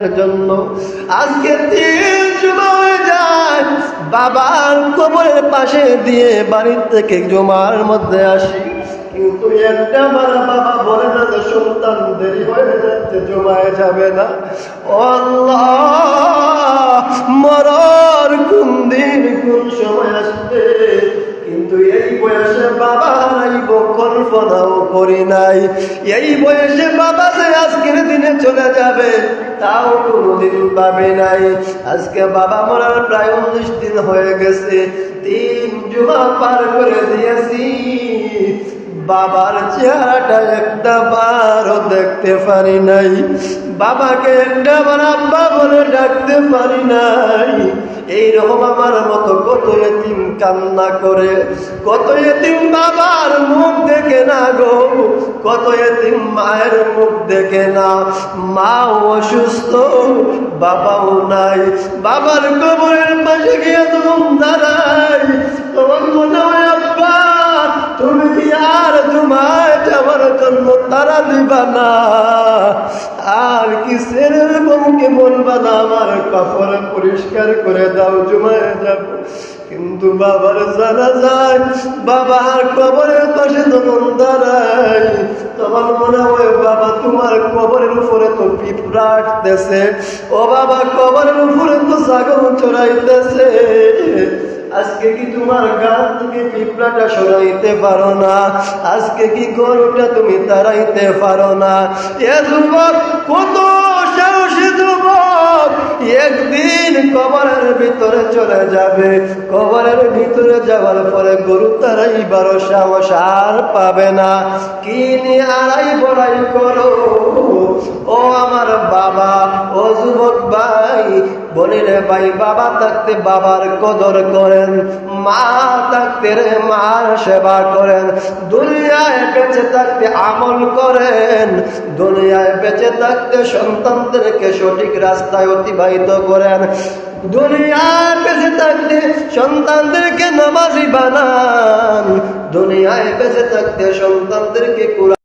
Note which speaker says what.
Speaker 1: জন্য। আজকে যায়, বাবার কবরের পাশে দিয়ে বাড়ির থেকে জমার মধ্যে আসি। কিন্তু একটা বাবা বলে না যে, সন্তান, দেরি হয়ে যাচ্ছে, জমায় যাবে না। মরার কোন দিন, কোন সময় আসবে? কিন্তু এই বয়সে বাবা কল্পনাও করি নাই। এই বয়সে বাবা যে আজকের দিনে চলে যাবে, তাও কোনোদিন পাবে নাই। আজকে বাবা মরার প্রায় উনিশ দিন হয়ে গেছে, তিন জুমা পার করে দিয়েছি। বাবার চেহারাটা একটা বারও দেখতে পারি নাই। বাবাকে একটা বার আব্বা বলে ডাকতে পারি নাই। এইরকম আমার মতো কত এতিম কান্না করে, কত এতিম বাবার মুখ দেখে না গো। কত এতিম মায়ের মুখ দেখে না। মা অসুস্থ, বাবাও নাই। বাবার কবরের পাশে গিয়ে তখন দাঁড়াই তখন মনে হয়, আব্বা, তুমি কি আর তোমায় যাওয়ার জন্য তারা দিবা না? আর কি সেরের বউকে বলবা না আমার কাপড় পরিষ্কার করে দাও, জমায় যাব। কিন্তু বাবার জানা যায়, বাবার কবরের পাশে তখন দাঁড়াই তখন মনে হয় বাবা, তোমার কবরের উপরে তো পিঁপড়া আসতেছে। ও বাবা, কবরের উপরে তো সাগর চড়াইতেছে। আজকে কি তোমার গান থেকে পিঁপড়াটা সরাইতে পারো না? আজকে কি গরুটা তুমি তাড়াইতে পারো না? এ যুবক, কত সাহসী ভিতরে চলে যাবে। কবরের ভিতরে যাওয়ার পরে গরু তারাইবার সাহস আর পাবে না। কি নিয়ে আড়াই বড়াই করো। ও ভাই বলিলে ভাই, বাবা থাকতে বাবার কদর করেন, মা থাকতে রে মার সেবা করেন, দুনিয়ায় বেঁচে থাকতে আমল করেন, দুনিয়ায় বেঁচে থাকতে সন্তানদেরকে সঠিক রাস্তায় অতিবাহিত করেন, দুনিয়ায় বেঁচে থাকতে সন্তানদেরকে নামাজি বানান, দুনিয়ায় বেঁচে থাকতে সন্তানদেরকে